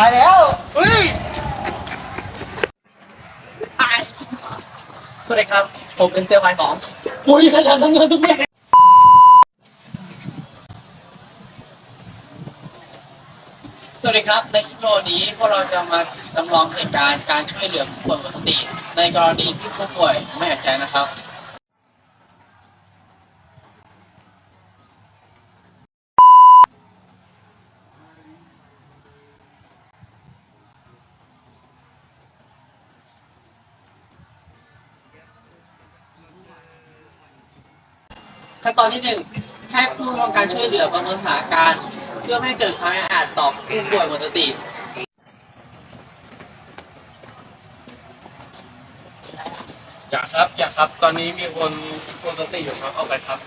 ตายแล้วเฮ้ยตายสวัสดีครับ ผมเป็นเซลล์ขายของอุ้ยขยันทั้งเงินทุกเม็ดสวัสดีครับ ในคลิปวิดีโอนี้พวกเราจะมาจำลองเหตุการณ์การช่วยเหลือผู้ป่วยหมดสติ ในกรณีที่ผู้ป่วยไม่หายใจนะครับ ขั้นตอนที่หนึ่งให้ผู้ทำการช่วยเหลือประเมินสถานการณ์เพื่อไม่ให้เกิดความแออัดต่อผู้ป่วยหมดสติ อย่าครับ อย่าครับ ตอนนี้มีคนคนสติอยู่ครับเอาไปครับ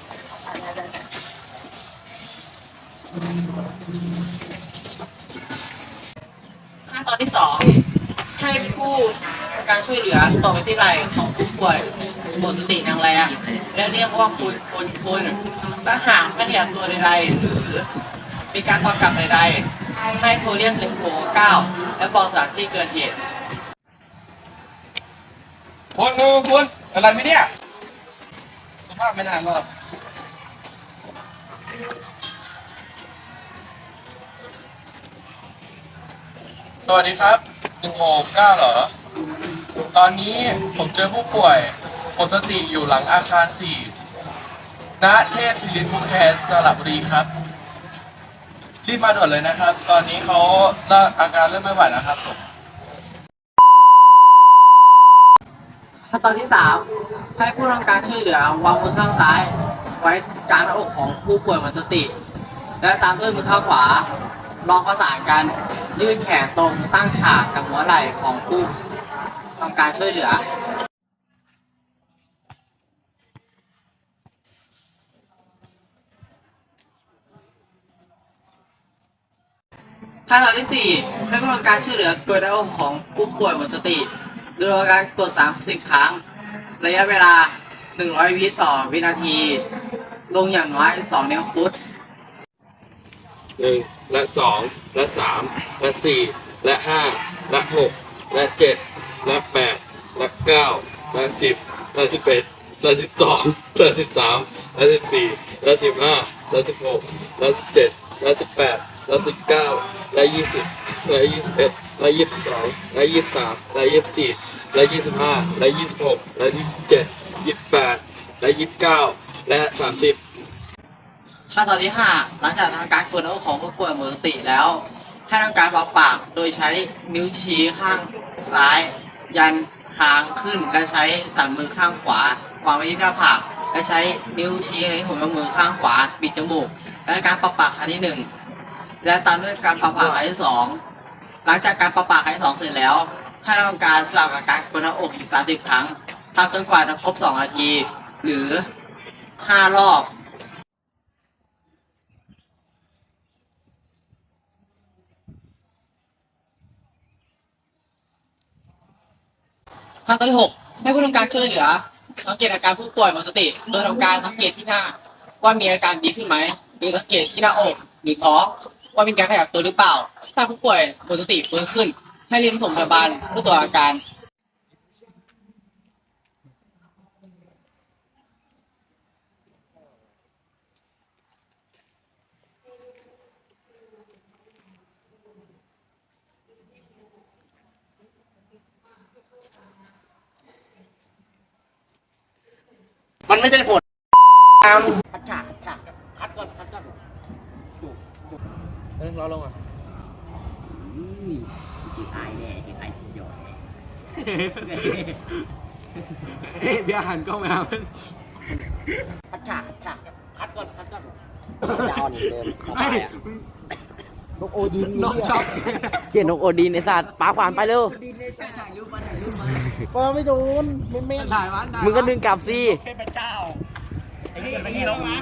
ขั้นตอนที่สองให้ผู้ทำการช่วยเหลือตกไปที่ไหล่ของผู้ป่วย หมดสติอย่างแรงและเรียกว่าคุณคุณคุณถ้าหากไม่ขยับตัวใดๆหรือมีการตอบกลับใดๆให้โทรเรียกหนึ่งหกเก้าและบอกสถานที่เกิดเหตุคุณคุณคุณอะไรไม่เนี่ยสภาพไม่นานหรอกสวัสดีครับหนึ่งหกเก้าเหรอ ตอนนี้ผมเจอผู้ป่วย หมดสติอยู่หลังอาคารสี่ณเทพศิรินทร์ภูแคสระบุรีครับ รีบมาด่วนเลยนะครับ ตอนนี้เขาเอาการเริ่มไม่ไหวแล้วครับผมขั้นตอนที่สามให้ผู้ทำการช่วยเหลือวางมือข้างซ้าย ไว้กลางหน้าอกของผู้ป่วยหมดสติ และตามด้วยมือข้างขวาลองประสานกันยืดแขนตรงตั้งฉากกับหัวไหล่ของผู้ทำการช่วยเหลือ ขั้นตอนที่ 4 ให้ผู้ทำการช่วยเหลือกดหน้าของผู้ป่วยหมดสติโดยการกด30 ครั้ง ระยะเวลา 100 วิต่อวินาที ลงอย่างน้อย 2 นิ้วฟุตหนึ่งและสองและสามและสี่และห้าและหกและเจ็ดและแปดและเก้าและสิบและสิบเอ็ดและสิบสองและสิบสามและสิบสี่และสิบห้าและสิบหกและสิบเจ็ดและสิบ และสิบเก้าและยี่สิบและยี่สิบเอ็ดและยี่สิบสองและยี่สิบสามและยี่สิบสี่และยี่สิบห้าและยี่สิบหกและยี่สิบเจ็ดยี่สิบแปดและยี่สิบเก้าและสามสิบขั้นตอนที่5หลังจากทำการกดหน้าอกของผู้ป่วยหมดสติแล้ว ให้ทำการเป่าปากโดยใช้นิ้วชี้ข้างซ้าย ยันคางขึ้นและใช้สันมือข้างขวาวางไว้ที่หน้าผากและใช้นิ้วชี้ในหัวมือข้างขวาปิดจมูกและการเป่าปากครั้งที่หนึ่ง และตามด้วยการเป่าปากครั้งที่สองหลังจากการเป่าปากครั้งที่สองเสร็จแล้ว ให้ทำการสลับกับการกดหน้าอกอีก 30 ครั้งทำจนกว่าจะครบ2นาที หรือ 5 รอบขั้นตอนที่หกให้ผู้ทำการช่วยเหลือ สังเกตอาการผู้ป่วยหมดสติ โดยทำการสังเกตที่หน้า ว่ามีอาการดีขึ้นไหม หรือสังเกตที่หน้าอกหรือท้อง ว่ามีการขยับตัวหรือเปล่า ถ้าผู้ป่วยหมดสติฟื้นขึ้น ให้รีบส่งพยาบาลเพื่อตรวจอาการ มันไม่ได้ผลตาม คัดฉากคัดฉากคัดก่อนคัดก่อน เอ้ยรอลงอะจีตายแน่จีตายหยอดเดี๋ยวหันกล้องมาคัดฉากคัดฉากคัดก่อนคัดก่อนยาวนี่เดิมเข้าไปอะนกโอดินน้องชอบเจนนกโอดีนไอ้สัตว์ปาขวานไปเร็วก็ไม่โดนไม่เม่นถ่ายวันมึงก็ดึงกลับสิเทพเจ้าไอ้นี่ไอ้นี่ลงมา